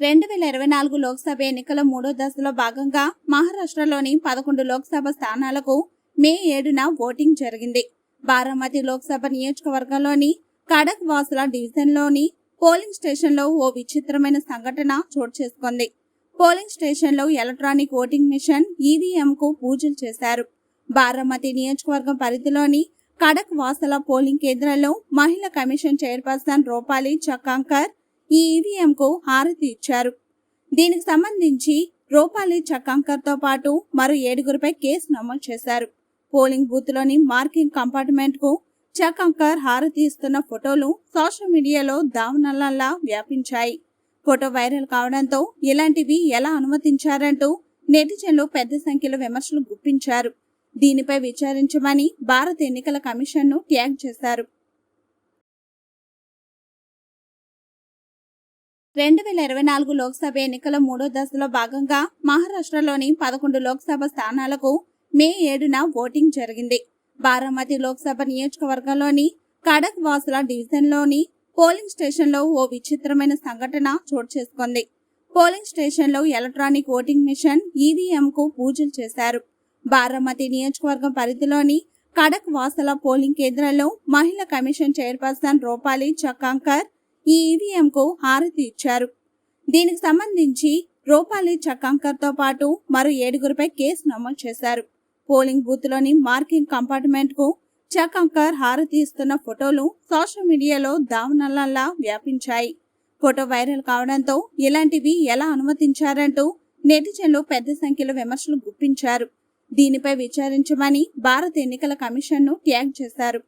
రెండు వేల ఇరవై నాలుగు లోక్సభ ఎన్నికల మూడో దశలో భాగంగా మహారాష్ట్రలోని పదకొండు లోక్సభ స్థానాలకు మే ఏడున ఓటింగ్ జరిగింది. బారామతి లోక్సభ నియోజకవర్గంలోని కడక్ వాసుల డివిజన్లోని పోలింగ్ స్టేషన్లో ఓ విచిత్రమైన సంఘటన చోటు చేసుకుంది. పోలింగ్ స్టేషన్లో ఎలక్ట్రానిక్ ఓటింగ్ మిషన్ ఈవీఎంకు పూజలు చేశారు. బారామతి నియోజకవర్గం పరిధిలోని కడక్ వాసుల పోలింగ్ కేంద్రంలో మహిళా కమిషన్ చైర్పర్సన్ రూపాలి చక్కాంకర్ ఈ ఈవీఎం కు హారతి ఇచ్చారు. దీనికి సంబంధించి రూపాలి చక్కాంకర్తో పాటు మరో ఏడుగురిపై కేసు నమోదు చేశారు. పోలింగ్ బూత్లోని మార్కింగ్ కంపార్ట్మెంట్కు హారతి ఇస్తున్న ఫోటోలు సోషల్ మీడియాలో దావనల్లా వ్యాపించాయి. ఫోటో వైరల్ కావడంతో ఇలాంటివి ఎలా అనుమతించారంటూ నెటిజన్లు పెద్ద సంఖ్యలో విమర్శలు గుప్పించారు. దీనిపై విచారించమని భారత ఎన్నికల కమిషన్ను ట్యాగ్ చేశారు. రెండు వేల ఇరవై నాలుగు లోక్సభ ఎన్నికల మూడో దశలో భాగంగా మహారాష్ట్రలోని పదకొండు లోక్సభ స్థానాలకు మే ఏడున ఓటింగ్ జరిగింది. బారామతి లోక్సభ నియోజకవర్గంలోని కడక్ వాసుల డివిజన్లోని పోలింగ్ స్టేషన్లో ఓ విచిత్రమైన సంఘటన చోటు చేసుకుంది. పోలింగ్ స్టేషన్లో ఎలక్ట్రానిక్ ఓటింగ్ మిషన్ ఈవీఎంకు పూజలు చేశారు. బారామతి నియోజకవర్గం పరిధిలోని కడక్ వాసల పోలింగ్ కేంద్రంలో మహిళా కమిషన్ చైర్పర్సన్ రూపాలి చక్కాంకర్ ఈ ఈవీఎం కు హారతి ఇచ్చారు. దీనికి సంబంధించి రూపాలి చక్కాంకర్తో పాటు మరో ఏడుగురిపై కేసు నమోదు చేశారు. పోలింగ్ బూత్లోని మార్కింగ్ కంపార్ట్మెంట్కు చక్కాంకర్ హారతి ఇస్తున్న ఫోటోలు సోషల్ మీడియాలో దావనల్లా వ్యాపించాయి. ఫోటో వైరల్ కావడంతో ఇలాంటివి ఎలా అనుమతించారంటూ నెటిజన్లు పెద్ద సంఖ్యలో విమర్శలు గుప్పించారు. దీనిపై విచారించమని భారత ఎన్నికల కమిషన్ను ట్యాగ్ చేశారు.